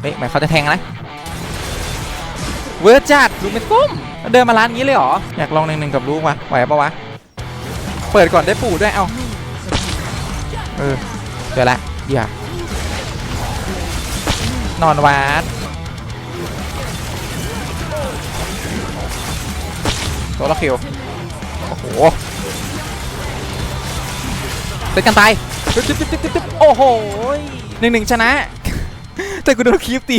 เฮ้ยหมือนเขาจะแทงนะเวอร์จัดลูกเป็นกุ้มเดินมาร้านนี้เลยเหรอ อยากลองหนึ่งหนึ่งกับลูกวะไหวปะวะ เปิดก่อนได้ปู่ด้วย เอ้าเออเจอละเดี๋ยวนอนวัดตัวละคิวโอ้โหเป็นกันตาย โอ้โหหนึ่งหนึ่งชนะ แต่กูโดนคิวตี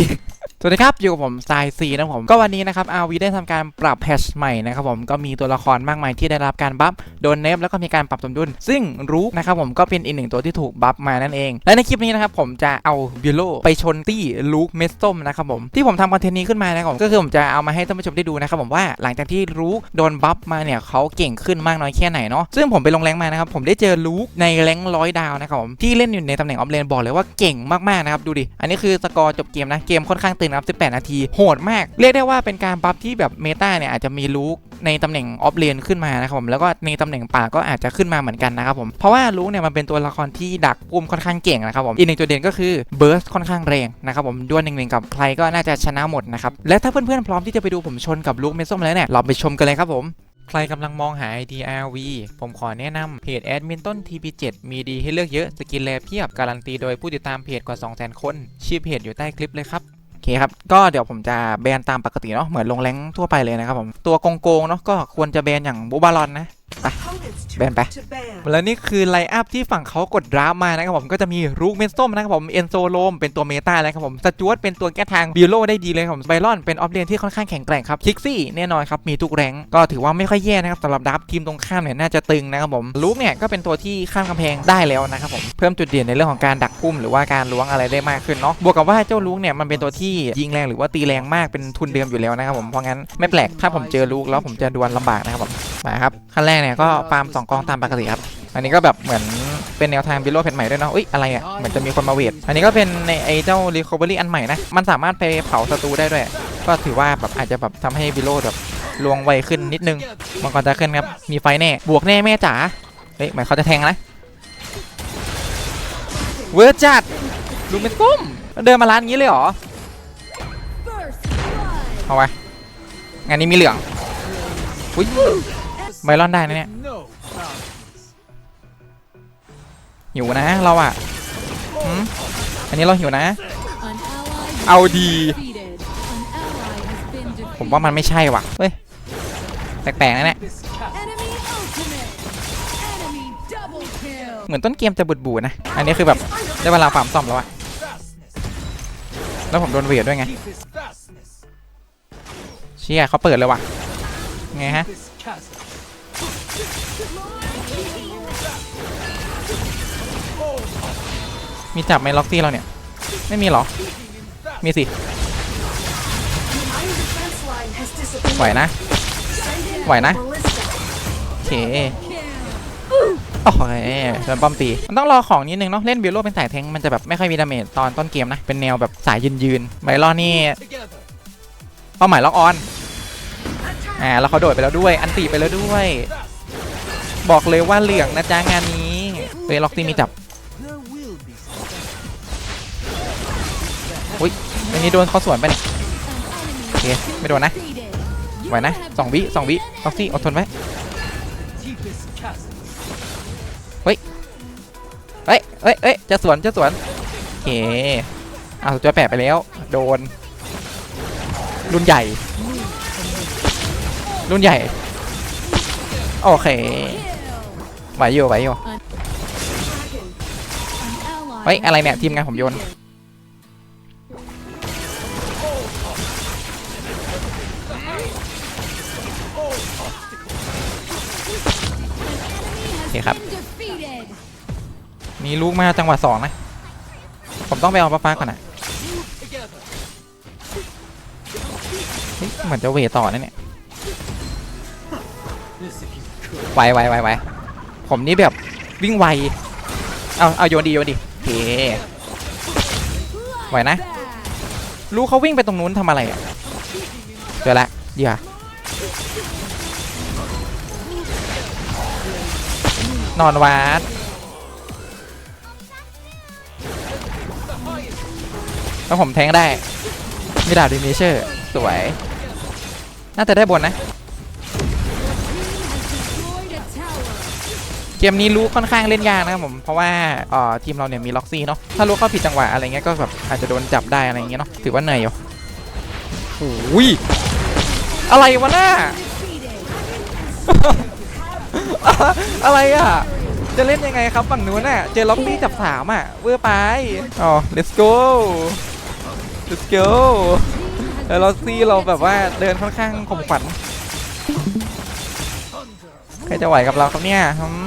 สวัสดีครับ อยู่กับผมสายซีนะครับผม ก็วันนี้นะครับอาวีได้ทำการปรับแพชใหม่นะครับผมก็มีตัวละครมากมายที่ได้รับการบัฟโดนเนฟแล้วก็มีการปรับสมดุล ซึ่งรู้นะครับผมก็เป็นอีกหนึ่งตัวที่ถูกบัฟมานั่นเอง และในคลิปนี้นะครับผมจะเอาบิโลไปชนตี้ลูกเมสต้มนะครับผมที่ผมทำคอนเทนต์นี้ขึ้นมานะครับผมก็คือผมจะเอามาให้ท่านผู้ชมได้ดูนะครับผมว่าหลังจากที่ลูกโดนบัฟมาเนี่ยเขาเก่งขึ้นมากน้อยแค่ไหนเนาะซึ่งผมไปลงแรงมานะครับผมได้เจอลูกในแรงร้อยดาวนะครับผมที่เล่นอยู่ในตำแหน่งออฟเลนบอกเลยว่าเก่งมากๆนะครับดูดิอันนี้คือสกอร์จบเกมนะเกมค่อนข้างตึงนะครับ18 นาที โหดมาก เรียกได้ว่าเป็นการบัฟที่แบบเมตาเนี่ยอาจจะมีลูกในตำแหน่งออฟเลนขึ้นมานะครับผมแล้วก็ในตำแหน่งป่าก็อาจจะขึ้นมาเหมือนกันนะครับผมเพราะว่าลูกเนี่ยมันเป็นตัวละครที่ดักปุ่มค่อนข้างเก่งนะครับผมอีกหนึ่งจุดเด่นก็คือเบิร์สค่อนข้างแรงนะครับผมดวลหนึ่งหนึ่งกับใครก็น่าจะชนะหมดนะครับและถ้าเพื่อนๆพร้อมที่จะไปดูผมชนกับลูกเมส้มแล้วเนี่ยเราไปชมกันเลยครับผมใครกำลังมองหา ID RV ผมขอแนะนำเพจแอดมินต้น TP7 มีดีให้เลือกเยอะ สกินแลเพียบ การันตีโดยผู้ติดตามเพจกว่า 200,000 คน ชื่อเพจอยู่ใต้คลิปเลยครับ อเคครับก็เดี๋ยวผมจะแบนตามปกติเนาะเหมือนลงแรงทั่วไปเลยนะครับผมตัวโกงๆเนาะก็ควรจะแบนอย่างบูบาลอนนะ แบนไปแล้วนี่คือไลอัพที่ฝั่งเขากดดราฟมานะครับผมก็จะมีรูกเมนส้มนะครับผมเอนโซโลมเป็นตัวเมตาแล้วครับผมสจวตเป็นตัวแก้ทางบิโลได้ดีเลยครับผมไบรอนเป็นออฟเลนที่ค่อนข้างแข็งแกร่งครับคิกซี่แน่นอนครับมีทุกแรงก็ถือว่าไม่ค่อยแย่นะครับสำหรับดับทีมตรงข้ามเนี่ยน่าจะตึงนะครับผมลูกเนี่ยก็เป็นตัวที่ข้ามกำแพงได้แล้วนะครับผมเพิ่มจุดเด่นในเรื่องของการดักพุ่มหรือว่าการล้วงอะไรได้มากขึ้นเนาะบวกกับว่าเจ้าลูกเนี่ยมันเป็นตัวที่ยิงแรงหรือว่าตีแรงมากเป็นทุนเดิมอยู่แล้วนะครับผมเพราะงั้นไม่แปลกถ้าผมเจอลูกแล้วผมจะดวลลำบากนะครับผมมาครับขั้นแรกเนี่ยก็ฟาร์มสองกองตามปกติครับอันนี้ก็แบบเหมือนเป็นแนวทางบิโลเพจใหม่ด้วยเนาะอุ้ยอะไรอะเหมือนจะมีคนมาเวทอันนี้ก็เป็นในไอเจ้า Recovery อันใหม่นะ มันสามารถไปเผาศัตรูได้ด้วย ก็ถือว่าแบบอาจจะแบบทำให้บิโลแบบลวงไวขึ้นนิดนึงมังกรจะขึ้นครับ มีไฟแน่ บวกแน่แม่จ๋า เฮ้ยเหมือนเขาจะแทงนะ เวอร์จัดดูเป็นกุ้ม เดินมาร้านนี้เลยเหรอ เอาไว้งานนี้มีเหลืองอุ้ยไบรอนได้นะเนี่ย หิวนะเราอะอันนี้เราหิวนะ เอาดี ผมว่ามันไม่ใช่ว่ะ เฮ้ย แปลกๆนะเนี่ยเหมือนต้นเกมจะบุดบูนะ อันนี้คือแบบได้เวลาฟาร์มซ่อมแล้วอะแล้วผมโดนเวียดด้วยไง เชี่ยเขาเปิดเลยว่ะ ไงฮะ มีจับไหมล็อกซี่เราเนี่ย ไม่มีหรอ มีสิไหวนะไหวนะโอเคโอ้ยโดนป้อมตี มันต้องรอของนิดนึงเนาะ เล่นบิลโลเป็นสายแทงมันจะแบบไม่ค่อยมีดาเมจตอนต้นเกมนะ เป็นแนวแบบสายยืนยืนๆไบรอนนี่เป้าหมายล็อกออน อ่า แล้วเขาโดดไปแล้วด้วย อันตีไปแล้วด้วย บอกเลยว่าเหลืองนะจ๊ะงานนี้เฮ้ยล็อกซี่มีจับ อันนี้โดนเขาสวนไปเนี่ยโอเคไม่โดนนะไหวนะสองวิสองวิล็อกซี่อดทนไว้เฮ้ยเฮ้ยเฮ้ยเฮ้ยจะสวนจะสวนโอเคอ้าวจะแปะไปแล้ว โดน รุ่นใหญ่ รุ่นใหญ่ โอเคไหวอยู่ไหวอยู่เฮ้ยอะไรเนี่ยทีมงานผมโยน เคครับ มีลูกมาจังหวะสองนะ ผมต้องไปเอาปลาฟ้าก่อนนะเฮ้ยเหมือนจะเวทต่อนะเนี่ยไวไวไวไวผมนี่แบบวิ่งไว เอาเอาโยนดีโยนดีโอเคไหวนะลูกเขาวิ่งไปตรงนู้นทำอะไรอะ เจอละเดี๋ยว นอนวัดแล้วผมแทงได้ มีดาบดีเมเชอร์สวย น่าจะได้บนนะ เกมนี้รู้ค่อนข้างเล่นยากนะครับผม เพราะว่าเอ่อทีมเราเนี่ยมีล็อกซี่เนาะ ถ้ารู้เข้าผิดจังหวะอะไรเงี้ยก็แบบอาจจะโดนจับได้อะไรเงี้ยเนาะ ถือว่าเหนื่อยอยู่โอ้ยอะไรวะน่า อะไรอะ จะเล่นยังไงครับฝั่งนู้นน่ะ เจอล็อกซี่จับสามอะ เวอร์ไป อ๋อ let's go let's go แล้วล็อซี่เราแบบว่าเดินค่อนข้างข่มขวัญใครจะไหวกับเราครับเนี่ยหืม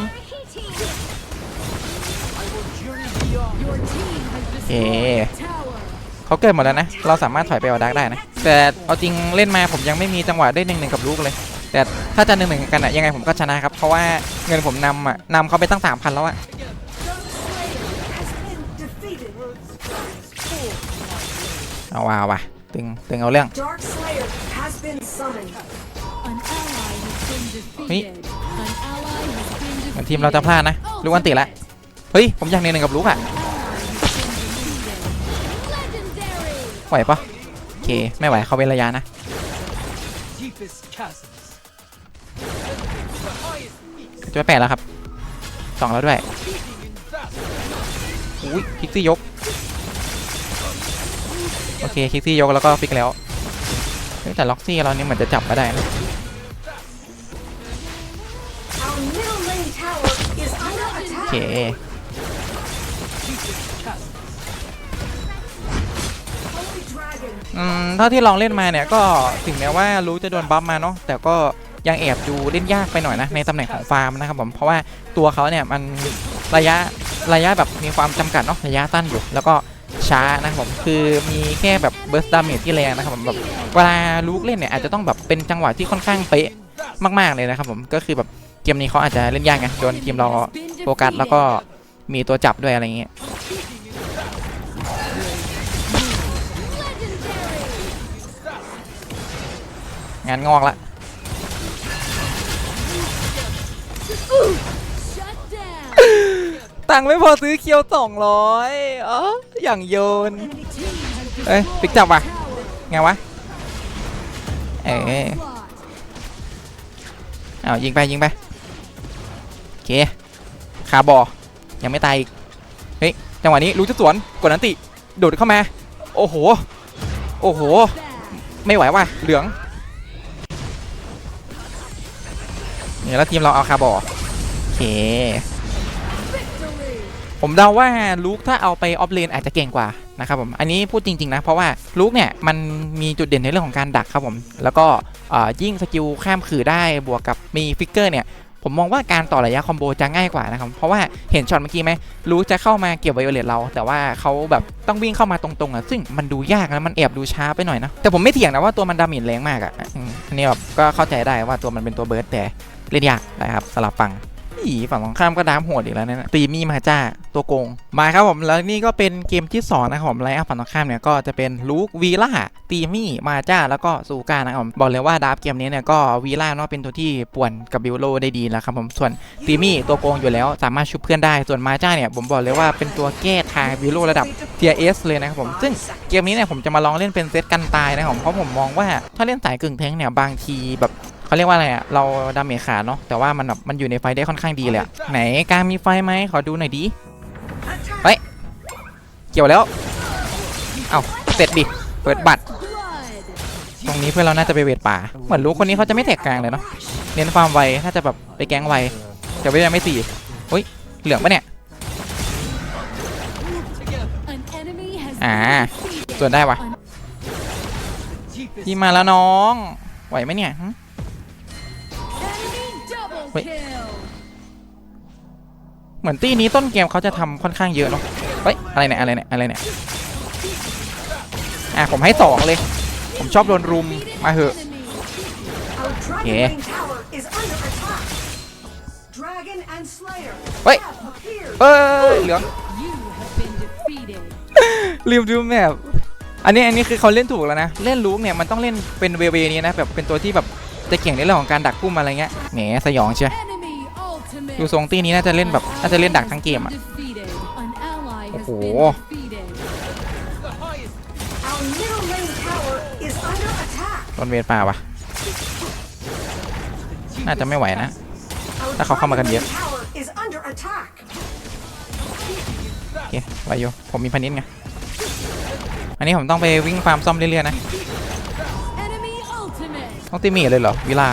Your team has โอเค destroyed a tower. เขาเกิดหมดแล้วนะ เราสามารถถอยไปเอาดักได้นะ แต่เอาจริงเล่นมาผมยังไม่มีจังหวะได้หนึ่งหนึ่งกับลูกเลย แต่ถ้าจะหนึ่งหนึ่งกันอะยังไงผมก็ชนะครับ เพราะว่าเงินผมนำอะนำเขาไปตั้งสามพันแล้วอะเอาว่าเอาว่ะตึงตึงเอาเรื่อง Dark Slayer has been summoned. An ally has been defeated. An ally has been เหมือนทีมเราจะพลาดนะลูกอันติละเฮ้ย ผมอยากหนึ่งหนึ่งกับลูกอะไหวปะโอเค ไม่ไหวเขาเป็นระยะนะ จะไปแปดแล้วครับสองแล้วด้วยอุ้ยคิกซี่ยก โอเคคิกซี่ยกแล้วก็ฟิกแล้วแต่ล็อกซี่เรานี่เหมือนจะจับมาได้นะโอเคอืมเท่าที่ลองเล่นมาเนี่ยก็ถึงแม้ว่ารู้จะโดนบัฟมาเนาะแต่ก็ ยังแอบดูเล่นยากไปหน่อยนะในตำแหน่งของฟาร์มนะครับผมเพราะว่าตัวเขาเนี่ยมันระยะระยะแบบมีความจำกัดเนาะระยะสั้นอยู่ แล้วก็ช้านะครับผมคือมีแค่แบบเบิร์สดาเมจที่แรงนะครับผมแบบเวลาลูกเล่นเนี่ยอาจจะต้องแบบเป็นจังหวะที่ค่อนข้างเป๊ะมากๆเลยนะครับผมก็คือแบบเกมนี้เขาอาจจะเล่นยากไงโดนทีมเราโฟกัสแล้วก็มีตัวจับด้วยอะไรอย่างเงี้ยงานงอกละ ตังค์ไม่พอซื้อเคียวสองร้อยอ๋ออย่างโยน เอ้ยปิกจับว่ะไงวะ เอ้ยเอายิงไปยิงไปโอเคคาบอยังไม่ตายอีก เฮ้ยจังหวะนี้รู้จะสวนกดนันติโดดเข้ามา โอ้โห โอ้โห ไม่ไหวว่ะเหลืองเนี่ยแล้วทีมเราเอาคาบอ ผมเดาว่าลูกถ้าเอาไปออฟเลนอาจจะเก่งกว่านะครับผมอันนี้พูดจริง ๆ นะ เพราะว่าลูกเนี่ยมันมีจุดเด่นในเรื่องของการดักครับผมแล้วก็ยิ่งสกิลข้ามขื่อได้บวกกับมีฟิกเกอร์เนี่ยผมมองว่าการต่อระยะคอมโบจะง่ายกว่านะครับ เพราะว่าเห็นช็อตเมื่อกี้ไหมลูกจะเข้ามาเก็บไวโอเลตเรา แต่ว่าเขาแบบต้องวิ่งเข้ามาตรงๆอะซึ่งมันดูยากนะมันแอบดูช้าไปหน่อยนะ แต่ผมไม่เถียงนะว่าตัวมันดาเมจแรงมากอะอันนี้แบบก็เข้าใจได้ว่าตัวมันเป็นตัวเบิร์ดแต่เล่นยากนะครับสลับฟัง ฝั่งตรงข้ามก็ดามโหดอีกแล้วนะตีมี่มาจ้าตัวโกง มาครับผมแล้วนี่ก็เป็นเกมที่สองนะครับผมไลน์ฝั่งตรงข้ามเนี่ยก็จะเป็นลูกวีล่าตีมี่มาจ้าแล้วก็ซูก้านะครับผมบอกเลยว่าดาบเกมนี้เนี่ยก็วีล่าเนาะเป็นตัวที่ป่วนกับบิวโลได้ดีแล้วครับผมส่วนตีมี่ตัวโกงอยู่แล้วสามารถชุบเพื่อนได้ส่วนมาจ้าเนี่ยผมบอกเลยว่าเป็นตัวแก้ทางบิวโลระดับเทียเอสเลยนะครับผมซึ่งเกมนี้เนี่ยผมจะมาลองเล่นเป็นเซตกันตายนะครับผมเพราะผมมองว่าถ้าเล่นสายกึ่งแทงเนี่ยบางทีแบบ เขาเรียกว่าอะไรอะเราดาเมจขาดเนาะ แต่ว่ามันแบบมันอยู่ในไฟได้ค่อนข้างดีเลยอะไหนการมีไฟไหมขอดูหน่อยดิ attack. เกี่ยวแล้ว เอาเสร็จดิ เปิดบัตร ตรงนี้เพื่อนเราน่าจะไปเวทป่า เหมือนรู้คนนี้เขาจะไม่แตกกลางเลยเนาะ เน้นฟาร์มไวน่าจะแบบไปแก๊งไวแต่ว่ายังไม่สี่เฮ้ย เหลืองปะเนี่ย อ่า ส่วนได้วะ Deepest พี่มาแล้วน้อง ไหวไหมเนี่ย double Wait. kill. เหมือนตีนี้ต้นเกมเขาจะทำค่อนข้างเยอะเนาะเฮ้ย อะไรเนี่ย อะไรเนี่ย อะไรเนี่ย อะ ผมให้สองเลย ผมชอบโดนรุม มาเหอะ Enemy. Our Dragon Yeah. Lane tower is under attack. Dragon and Slayer Wait. have appeared. เอ้ยเหลือง You have been defeated. ลืมดูแมพอันนี้อันนี้คือเขาเล่นถูกแล้วนะ เล่นลูกเนี่ยมันต้องเล่นเป็นเวเวนี้นะแบบเป็นตัวที่แบบ จะเก่งในเรื่องของการดักพุ่มอะไรเงี้ยแหมสยองเชียวดูทรงตีนี้น่าจะเล่นแบบน่าจะเล่นดักทั้งเกมอะ Defeated. An ally has Oh. been defeated. middle lane tower is under attack. โดนเวทป่าวะน่าจะไม่ไหวนะ ถ้าเขาเข้ามากันเยอะโอเคไวอยู่ผมมีพันนิดไงอันนี้ผมต้องไปวิ่งฟาร์มซ่อมเรื่อยๆนะ ต้องตีมีเลยเหรอวิลา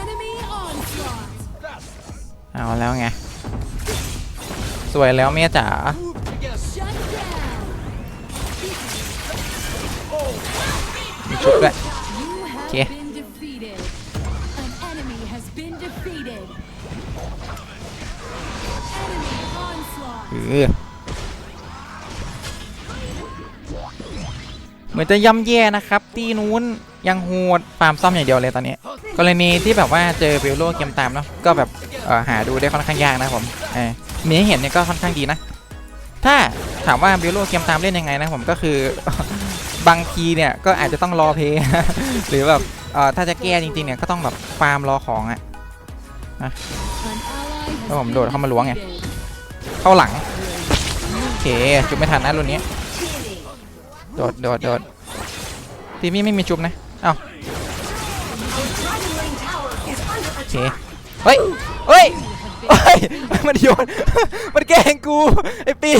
Enemy onslaught. เอาแล้วไง สวยแล้วเมียจ๋า Shut down. มีชุดด้วย You have Okay. been defeated. An enemy has been defeated. Enemy onslaught. เออ เหมือนจะย่ำแย่นะครับตีนู้นยังโหดฟาร์มซ่อมอย่างเดียวเลยตอนนี้ กรณีที่แบบว่าเจอเบลโลเกมตามเนาะก็แบบเออหาดูได้ค่อนข้างยากนะผมเออมีให้เห็นเนี่ยก็ค่อนข้างดีนะ ถ้าถามว่าเบลโลเกมตามเล่นยังไงนะผมก็คือบางทีเนี่ยก็อาจจะต้องรอเพย์หรือแบบเออถ้าจะแก้จริงๆเนี่ยก็ต้องแบบฟาร์มรอของอะ An ally has แล้วผมโดดเข้ามาล้วงไงเข้าหลังโอเคจุบไม่ทันนะรุ่นนี้ โดดโดดโดดทีมี่ไม่มีจุบนะเอ้าโอเคเฮ้ยเฮ้ยเฮ้ยมันโยนมันแกงกูไอปี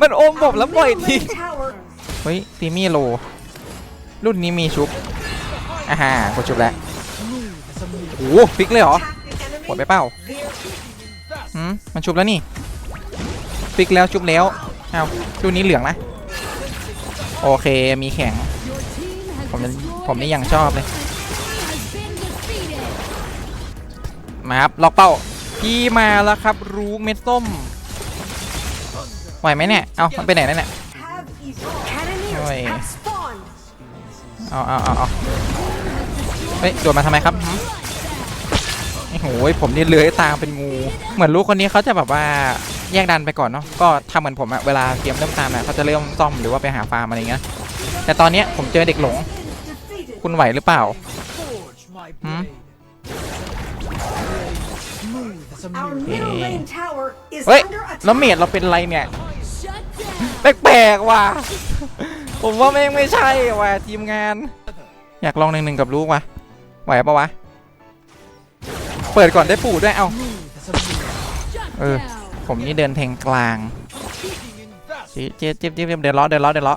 มันอมผมแล้วปล่อยทิ้ง lane tower เฮ้ยทีมี่โล รุ่นนี้มีชุบอ่าฮะกดชุบแล้วโอ้โหฟิกเลยเหรอ attack the กดไปเป้าหืมมันชุบแล้วนี่ฟิกแล้วชุบแล้วเอ้ารุ่นนี้เหลืองนะ โอเคมีแข็ง ผมผมนี่ยังชอบเลย มาครับล็อกเป้าพี่มาแล้วครับ รู้เม็ดส้มไหวไหมเนี่ย เอามันไปไหนแล้วเนี่ย Have evolved. Cannoneers Oi. have spawned. เอาเอาเอาเอาเฮ้ยโดดมาทำไมครับโอ้โหผมนี่เลื้อยตามเป็นงู เหมือนลูกคนนี้เขาจะแบบว่า แยกดันไปก่อนเนาะก็ทำเหมือนผมอะเวลาเกมเริ่มตามอะเขาจะเริ่มซ่อมหรือว่าไปหาฟาร์มอะไรเงี้ยแต่ตอนเนี้ยผมเจอเด็กหลง Defeated. คุณไหวหรือเปล่า Forge my Hmm? blade. Blade Smooth as a Our mirror. middle Okay. lane tower is เฮ้ย under แล้วเม attack. ดเราเป็นไรเนี่ย Shut down. แปลกๆว่ะ ผมว่าแม่งไม่ใช่ว่ะทีมงาน อยากลองหนึ่งหนึ่งกับลูกว่ะไหวปะวะ เปิดก่อนได้ปู่ด้วยเอ้า Smooth as a mirror. Shut Uh. down. ผมนี่เดินแทงกลาง Speaking in vast จิ๊บจิ๊บจิ๊บจิ๊บเดินล้อเดินล้อเดินล้อ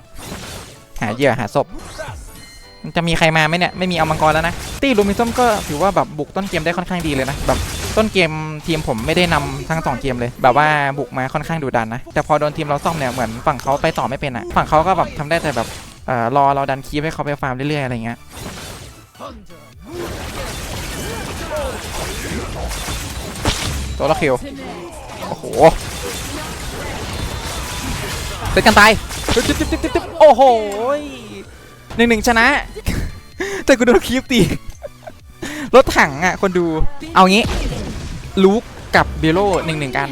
หาเหยื่อหาศพมันจะมีใครมาไหมเนี่ยไม่มีเอามังกรแล้วนะตี้ลูมิส้มก็ถือว่าแบบบุกต้นเกมได้ค่อนข้างดีเลยนะแบบต้นเกมทีมผมไม่ได้นำทั้งสองเกมเลย แบบว่าบุกมาค่อนข้างดุดันนะแต่พอโดนทีมเราซ่อมเนี่ยเหมือนฝั่งเขาไปต่อไม่เป็นอะฝั่งเขาก็แบบทำได้แต่แบบเอ่อรอเราดันคีบให้เขาไปฟาร์มเรื่อยๆอะไรเงี้ย thunder. ตัวละคิว Ultimate. โอ้โหเป็นกันตายจึ๊บจึ๊บจึ๊บจึ๊บโอ้โหหนึ่งหนึ่งชนะ แต่กูโดนคีบตีรถถังอะ คนดูเอางี้ลูกกับบิโลหนึ่งหนึ่งกัน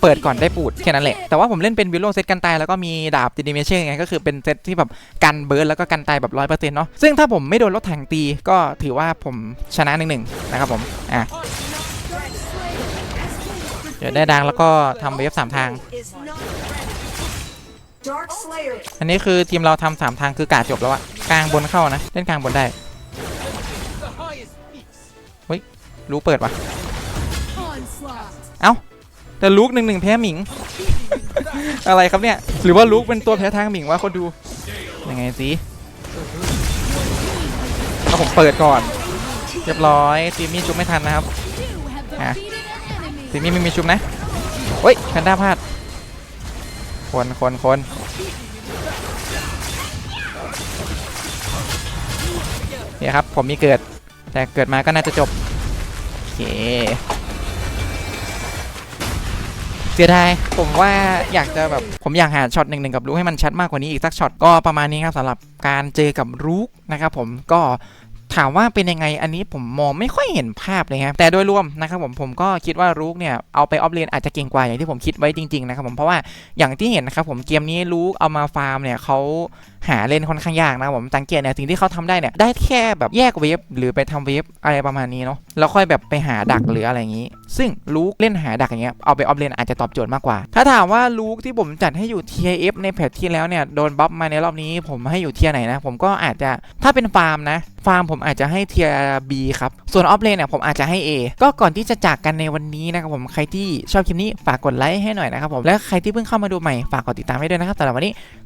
เปิดก่อนได้ปูดแค่นั้นแหละ แต่ว่าผมเล่นเป็นบิโลเซตกันตาย แล้วก็มีดาบติดิเมเช่ไงก็คือเป็นเซตที่แบบกันเบิร์ดแล้วก็กันตายแบบร้อยเปอร์เซ็นต์เนาะซึ่งถ้าผมไม่โดนรถถังตีก็ถือว่าผมชนะหนึ่งหนึ่งนะครับผมอะ เดี๋ยวได้ดังแล้วก็ทำเวฟสามทาง อันนี้คือทีมเราทำสามทางคือกาจบแล้วอะกลางบนเข้านะเล่นกลางบนได้ The highest peaks. รู้เปิดวะเอ้าแต่ลูกหนึ่งหนึ่งแพ้หมิง อะไรครับเนี่ย หรือว่าลูกเป็นตัวแพ้ทางหมิงวะคนดูยังไงสิก็ผมเปิดก่อน เรียบร้อยทีมมี่จุบไม่ทันนะครับ You have Ah. defeated an enemy. ทีมมี่ไม่มีชุบนะเฮ้ยแพนด้าพลาด คนคนคนเนี่ยครับ ผมมีเกิด แต่เกิดมาก็น่าจะจบ โอเค เสียดาย ผมว่าอยากจะแบบ ผมอยากหาช็อตหนึ่งหนึ่งกับรูกให้มันชัดมากกว่านี้อีกสักช็อตก็ประมาณนี้ครับสำหรับการเจอกับรูกนะครับผมก็ ถามว่าเป็นยังไงอันนี้ผมมองไม่ค่อยเห็นภาพเลยครับแต่โดยรวมนะครับผมผมก็คิดว่ารูกเนี่ยเอาไปออฟเลนอาจจะเก่งกว่าอย่างที่ผมคิดไว้จริงๆนะครับผมเพราะว่าอย่างที่เห็นนะครับผมเกมนี้รูกเอามาฟาร์มเนี่ยเขาหาเล่นค่อนข้างยากนะผมสังเกตเนี่ยสิ่งที่เขาทำได้เนี่ยได้แค่แบบแยกเวฟหรือไปทำเวฟอะไรประมาณนี้เนาะแล้วค่อยแบบไปหาดักหรืออะไรอย่างนี้ ซึ่งลูกเล่นหาดักอย่างเงี้ยเอาไปออฟเลนอาจจะตอบโจทย์มากกว่า ถ้าถามว่าลูกที่ผมจัดให้อยู่ TF ในแพทที่แล้วเนี่ยโดนบัฟมาในรอบนี้ผมให้อยู่เทียไหนนะ ผมก็อาจจะถ้าเป็นฟาร์มนะฟาร์มผมอาจจะให้เทียร์ B ครับ ส่วนออฟเลนเนี่ยผมอาจจะให้ A ก็ก่อนที่จะจากกันในวันนี้นะครับผมใครที่ชอบคลิปนี้ฝากกดไลค์ให้หน่อยนะครับผมและใครที่เพิ่งเข้ามาดูใหม่ฝากกดติดตามให้ด้วยนะครับสำหรับวันนี้